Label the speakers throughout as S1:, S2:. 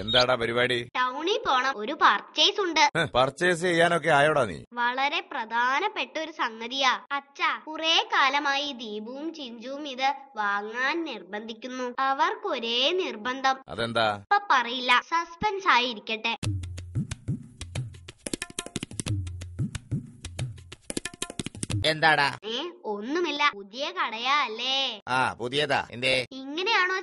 S1: എന്താടാ പരിപാടി?
S2: ടൗണിൽ പോണം ഒരു പർച്ചേസ് ഉണ്ട്.
S1: പർച്ചേസ് ചെയ്യാനൊക്കെ ആയോടാ നീ?
S2: വളരെ പ്രധാനപ്പെട്ട ഒരു സംഗതിയാ. അച്ഛ കുറെ കാലമായി ദീപുവും ചിഞ്ചുവും ഇത് വാങ്ങാൻ നിർബന്ധിക്കുന്നു. അവർക്ക് ഒരേ നിർബന്ധം.
S1: അതെന്താ?
S2: ഇപ്പൊ പറയില്ല സസ്പെൻസ് ആയിരിക്കട്ടെ.
S3: എന്താടാ?
S2: ഏ ഒന്നുമില്ല പുതിയ കടയാ അല്ലേ?
S3: ആ പുതിയതാ. എന്തേ?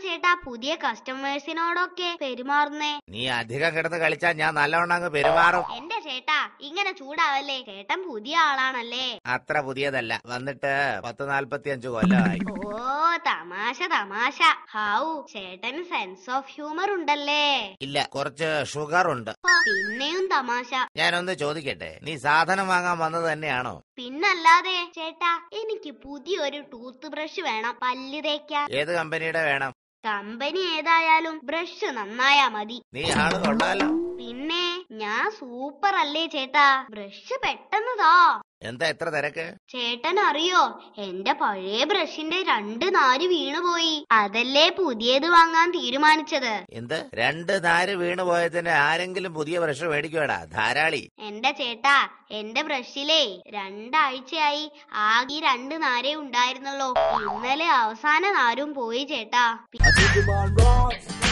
S2: ചേട്ടാ പുതിയ കസ്റ്റമേഴ്സിനോടൊക്കെ പെരുമാറുന്നേ.
S3: നീ അധികം കിടന്ന് കളിച്ചാ ഞാൻ നല്ലവണ്ണം അങ്ങ് പെരുമാറും.
S2: എന്റെ ചേട്ടാ ഇങ്ങനെ ചൂടാവല്ലേ? ചേട്ടൻ പുതിയ ആളാണല്ലേ?
S3: അത്ര പുതിയതല്ല. വന്നിട്ട് പത്ത് നാല്പത്തി അഞ്ചു കൊല്ലമായി
S2: ഓ തമാശ തമാശ. ഹൗ ചേട്ടന് സെൻസ് ഓഫ് ഹ്യൂമർ ഉണ്ടല്ലേ?
S3: ഇല്ല കുറച്ച് ഷുഗർ ഉണ്ട്.
S2: ഓ, പിന്നെയും തമാശ.
S3: ഞാനൊന്ന് ചോദിക്കട്ടെ നീ സാധനം വാങ്ങാൻ വന്നത് തന്നെയാണോ?
S2: പിന്നല്ലാതെ ചേട്ടാ എനിക്ക് പുതിയൊരു ടൂത്ത് ബ്രഷ് വേണം. പല്ല് തേക്കാൻ.
S3: ഏത് കമ്പനിയുടെ വേണം?
S2: കമ്പനി ഏതായാലും ബ്രഷ് നന്നായാ മതി. പിന്നെ ഞാൻ സൂപ്പർ അല്ലേ ചേട്ടാ. ബ്രഷ് പെട്ടെന്ന് താ
S3: എന്താ എത്ര തിരക്ക്?
S2: ചേട്ടൻ അറിയോ എന്റെ പഴയ ബ്രഷിന്റെ രണ്ട് നാര് വീണുപോയി. അതല്ലേ പുതിയത് വാങ്ങാൻ തീരുമാനിച്ചത്.
S3: എന്ത്? രണ്ട് നാര് വീണ് പോയതിന് ആരെങ്കിലും പുതിയ ബ്രഷ് മേടിക്കുവാടാ? ധാരാളി.
S2: എന്റെ ചേട്ടാ എന്റെ ബ്രഷിലേ രണ്ടാഴ്ചയായി ആകെ ഈ രണ്ട് നാരേ ഉണ്ടായിരുന്നുള്ളൂ. ഇന്നലെ അവസാന നാരും പോയി ചേട്ടാ.